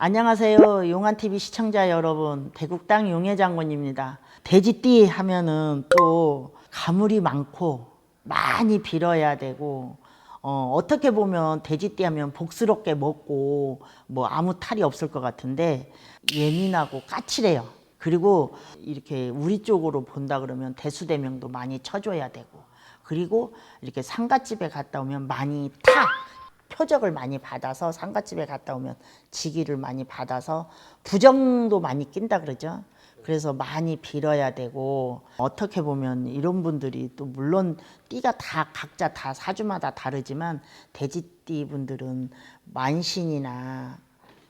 안녕하세요. 용한TV 시청자 여러분. 대국당 용해 장군입니다. 돼지띠 하면은 또 가물이 많고 많이 빌어야 되고 어, 어떻게 보면 돼지띠 하면 복스럽게 먹고 뭐 아무 탈이 없을 것 같은데 예민하고 까칠해요. 그리고 이렇게 우리 쪽으로 본다 그러면 대수대명도 많이 쳐줘야 되고 그리고 이렇게 상가집에 갔다 오면 많이 타 표적을 많이 받아서 상가집에 갔다 오면 지기를 많이 받아서 부정도 많이 낀다 그러죠. 그래서 많이 빌어야 되고 어떻게 보면 이런 분들이 또 물론 띠가 다 각자 다 사주마다 다르지만 돼지띠 분들은 만신이나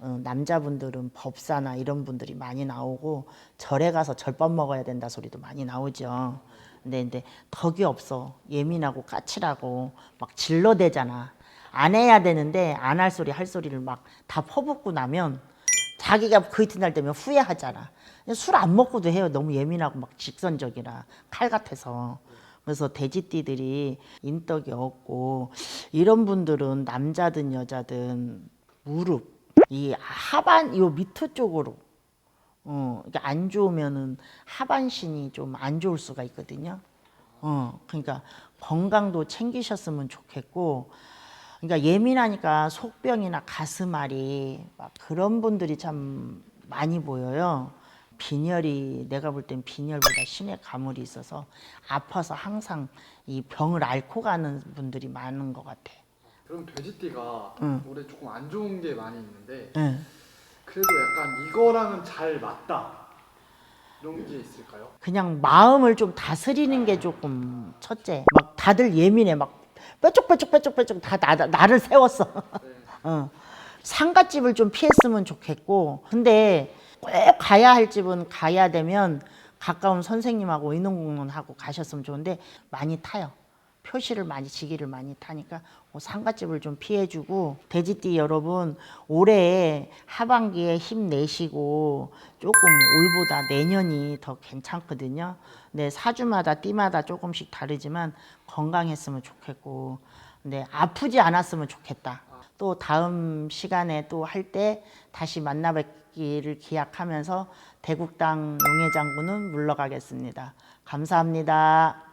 어, 남자분들은 법사나 이런 분들이 많이 나오고 절에 가서 절밥 먹어야 된다 소리도 많이 나오죠. 근데 근데 덕이 없어 예민하고 까칠하고 막 질러대잖아. 안 해야 되는데 안 할 소리 할 소리를 막 다 퍼붓고 나면 자기가 그 이튿날 되면 후회하잖아. 술 안 먹고도 해요. 너무 예민하고 막 직선적이라 칼 같아서. 그래서 돼지띠들이 인덕이 없고 이런 분들은 남자든 여자든 무릎 이 하반 요 밑에 쪽으로 어 안 좋으면은 하반신이 좀 안 좋을 수가 있거든요. 어 그러니까 건강도 챙기셨으면 좋겠고 그러니까 예민하니까 속병이나 가슴앓이 막 그런 분들이 참 많이 보여요. 빈혈이 내가 볼 땐 빈혈보다 신의 가물이 있어서 아파서 항상 이 병을 앓고 가는 분들이 많은 것 같아. 그럼 돼지띠가 응. 올해 조금 안 좋은 게 많이 있는데 응. 그래도 약간 이거랑은 잘 맞다 이런 게 있을까요? 그냥 마음을 좀 다스리는 게 조금 첫째. 막 다들 예민해. 막 뾰족뾰족뾰족뾰족 다 나, 나를 세웠어. 네. 어. 상가집을 좀 피했으면 좋겠고 근데 꼭 가야 할 집은 가야 되면 가까운 선생님하고 의논공론하고 가셨으면 좋은데 많이 타요. 표시를 많이 지기를 많이 타니까 그 상가집을 좀 피해주고 돼지띠 여러분 올해 하반기에 힘내시고 조금 올보다 내년이 더 괜찮거든요. 네 사주마다 띠마다 조금씩 다르지만 건강했으면 좋겠고 근데 아프지 않았으면 좋겠다. 또 다음 시간에 또 할 때 다시 만나 뵙기를 기약하면서 대국당 용해장군은 물러가겠습니다. 감사합니다.